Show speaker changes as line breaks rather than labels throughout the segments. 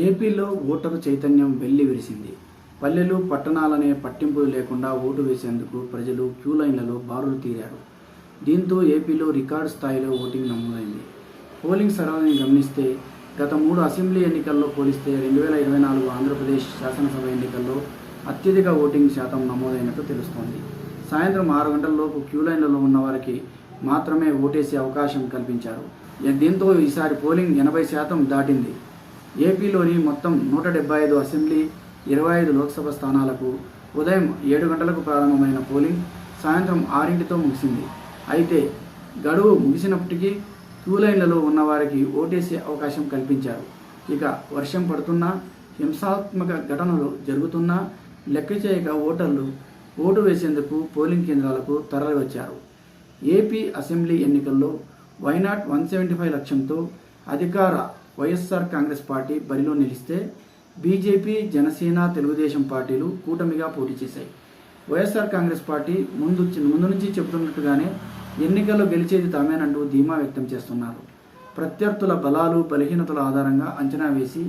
ఏపీలో ఓటరు చైతన్యం వెళ్ళి విరిసింది. పల్లెలు పట్టణాలనే పట్టింపులు లేకుండా ఓటు వేసేందుకు ప్రజలు క్యూ లైన్లలో బారులు తీరారు. దీంతో ఏపీలో రికార్డు స్థాయిలో ఓటింగ్ నమోదైంది. పోలింగ్ సరళిని గమనిస్తే గత మూడు అసెంబ్లీ ఎన్నికల్లో పోలిస్తే రెండు వేల ఇరవై నాలుగు ఆంధ్రప్రదేశ్ శాసనసభ ఎన్నికల్లో అత్యధిక ఓటింగ్ శాతం నమోదైనట్టు తెలుస్తోంది. సాయంత్రం ఆరు గంటలలోపు క్యూ లైన్లలో ఉన్న వారికి మాత్రమే ఓటేసే అవకాశం కల్పించారు. దీంతో ఈసారి పోలింగ్ ఎనభై శాతం దాటింది. ఏపీలోని మొత్తం నూట డెబ్బై ఐదు అసెంబ్లీ ఇరవై ఐదు లోక్సభ స్థానాలకు ఉదయం ఏడు గంటలకు ప్రారంభమైన పోలింగ్ సాయంత్రం ఆరింటితో ముగిసింది. అయితే గడువు ముగిసినప్పటికీ క్యూ లైన్లలో ఉన్నవారికి ఓటేసే అవకాశం కల్పించారు. ఇక వర్షం పడుతున్నా హింసాత్మక ఘటనలు జరుగుతున్నా లెక్క చేయక ఓటర్లు ఓటు వేసేందుకు పోలింగ్ కేంద్రాలకు తరలివచ్చారు. ఏపీ అసెంబ్లీ ఎన్నికల్లో why not one seventy five లక్ష్యంతో అధికార వైఎస్ఆర్ కాంగ్రెస్ పార్టీ బరిలో నిలిస్తే బీజేపీ జనసేన తెలుగుదేశం పార్టీలు కూటమిగా పోటీ చేశాయి. వైఎస్ఆర్ కాంగ్రెస్ పార్టీ ముందు ముందు నుంచి చెబుతున్నట్టుగానే ఎన్నికల్లో గెలిచేది తామేనంటూ ధీమా వ్యక్తం చేస్తున్నారు. ప్రత్యర్థుల బలాలు బలహీనతల ఆధారంగా అంచనా వేసి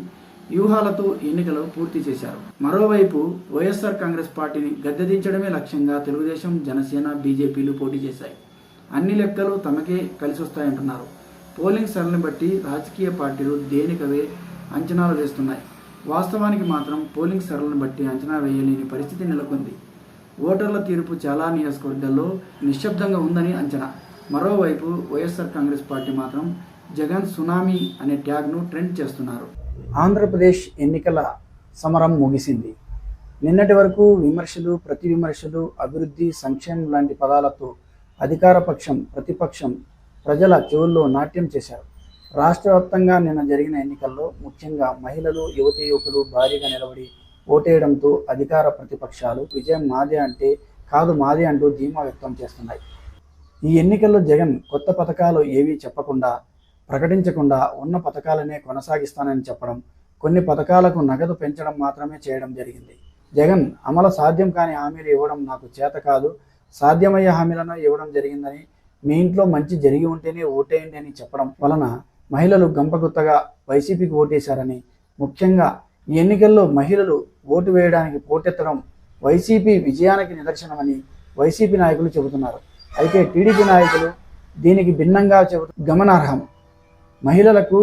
వ్యూహాలతో ఎన్నికలు పూర్తి చేశారు. మరోవైపు వైఎస్ఆర్ కాంగ్రెస్ పార్టీని గద్దెదించడమే లక్ష్యంగా తెలుగుదేశం జనసేన బీజేపీలు పోటీ చేశాయి. అన్ని లెక్కలు తమకే కలిసి వస్తాయంటున్నారు పోలింగ్ సరళిని బట్టి రాజకీయ పార్టీలు దేనికవే అంచనాలు వేస్తున్నాయి. వాస్తవానికి మాత్రం పోలింగ్ సరళిని బట్టి అంచనా వేయలేని పరిస్థితి నెలకొంది. ఓటర్ల తీర్పు చాలా నియోజకవర్గాల్లో నిశ్శబ్దంగా ఉందని అంచనా. మరోవైపు వైఎస్ఆర్ కాంగ్రెస్ పార్టీ మాత్రం జగన్ సునామీ అనే ట్యాగ్ను ట్రెండ్ చేస్తున్నారు. ఆంధ్రప్రదేశ్ ఎన్నికల సమరం ముగిసింది. నిన్నటి వరకు విమర్శలు ప్రతి విమర్శలు అభివృద్ధి సంక్షేమం లాంటి పదాలతో అధికార పక్షం ప్రతిపక్షం ప్రజల చెవుల్లో నాట్యం చేశారు. రాష్ట్ర వ్యాప్తంగా నిన్న జరిగిన ఎన్నికల్లో ముఖ్యంగా మహిళలు యువతి యువకులు భారీగా నిలబడి ఓటేయడంతో అధికార ప్రతిపక్షాలు విజయం మాదే అంటే కాదు మాదే అంటూ ధీమా వ్యక్తం చేస్తున్నాయి. ఈ ఎన్నికల్లో జగన్ కొత్త పథకాలు ఏవీ చెప్పకుండా ప్రకటించకుండా ఉన్న పథకాలనే కొనసాగిస్తానని చెప్పడం కొన్ని పథకాలకు నగదు పెంచడం మాత్రమే చేయడం జరిగింది. జగన్ అమలు సాధ్యం కాని హామీలు ఇవ్వడం నాకు చేత కాదు సాధ్యమయ్యే హామీలను ఇవ్వడం జరిగిందని మీ ఇంట్లో మంచి జరిగి ఉంటేనే ఓటేయండి అని చెప్పడం వలన మహిళలు గంపగుత్తగా వైసీపీకి ఓటేశారని ముఖ్యంగా ఈ ఎన్నికల్లో మహిళలు ఓటు వేయడానికి పోటెత్తడం వైసీపీ విజయానికి నిదర్శనమని వైసీపీ నాయకులు చెబుతున్నారు. అయితే టీడీపీ నాయకులు దీనికి భిన్నంగా చెబుతూ గమనార్హం. మహిళలకు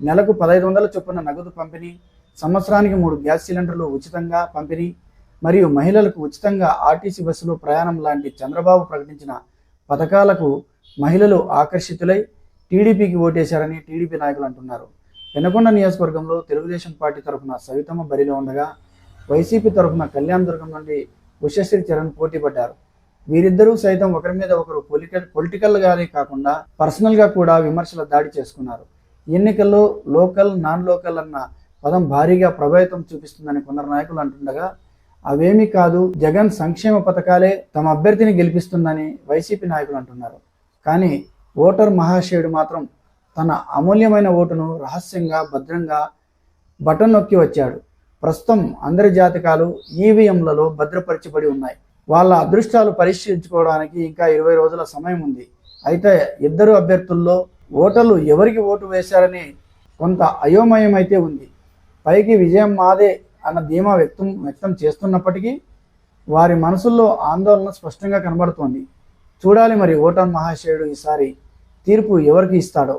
నెలకు పదహైదు వందల చొప్పున నగదు పంపిణీ సంవత్సరానికి మూడు గ్యాస్ సిలిండర్లు ఉచితంగా పంపిణీ మరియు మహిళలకు ఉచితంగా ఆర్టీసీ బస్సులో ప్రయాణం లాంటి చంద్రబాబు ప్రకటించిన పథకాలకు మహిళలు ఆకర్షితులై టీడీపీకి ఓటేశారని టీడీపీ నాయకులు అంటున్నారు. పెనకొండ నియోజకవర్గంలో తెలుగుదేశం పార్టీ తరఫున సవితమ్మ బరిలో ఉండగా వైసీపీ తరఫున కళ్యాణ్ దుర్గం నుండి ఉషశ్రీ చరణ్ పోటీ పడ్డారు. వీరిద్దరూ సైతం ఒకరి మీద ఒకరు పొలిటికల్ పొలిటికల్గానే కాకుండా పర్సనల్గా కూడా విమర్శల దాడి చేసుకున్నారు. ఎన్నికల్లో లోకల్ నాన్ లోకల్ అన్న పదం భారీగా ప్రభావితం చూపిస్తుందని కొందరు నాయకులు అంటుండగా అవేమీ కాదు జగన్ సంక్షేమ పథకాలే తమ అభ్యర్థిని గెలిపిస్తుందని వైసీపీ నాయకులు అంటున్నారు. కానీ ఓటర్ మహాశయుడు మాత్రం తన అమూల్యమైన ఓటును రహస్యంగా భద్రంగా బటన్ నొక్కి వచ్చాడు. ప్రస్తుతం అందరి జాతకాలు ఈవీఎంలలో భద్రపరచబడి ఉన్నాయి. వాళ్ళ అదృష్టాలు పరిశీలించుకోవడానికి ఇంకా ఇరవై రోజుల సమయం ఉంది. అయితే ఇద్దరు అభ్యర్థుల్లో ఓటర్లు ఎవరికి ఓటు వేశారని కొంత అయోమయం అయితే ఉంది. పైకి విజయం మాదే అన్న ధీమా వ్యక్తం వ్యక్తం చేస్తున్నప్పటికీ వారి మనసుల్లో ఆందోళన స్పష్టంగా కనబడుతోంది. చూడాలి మరి ఓటాన్ మహాశయుడు ఈసారి తీర్పు ఎవరికి ఇస్తాడో.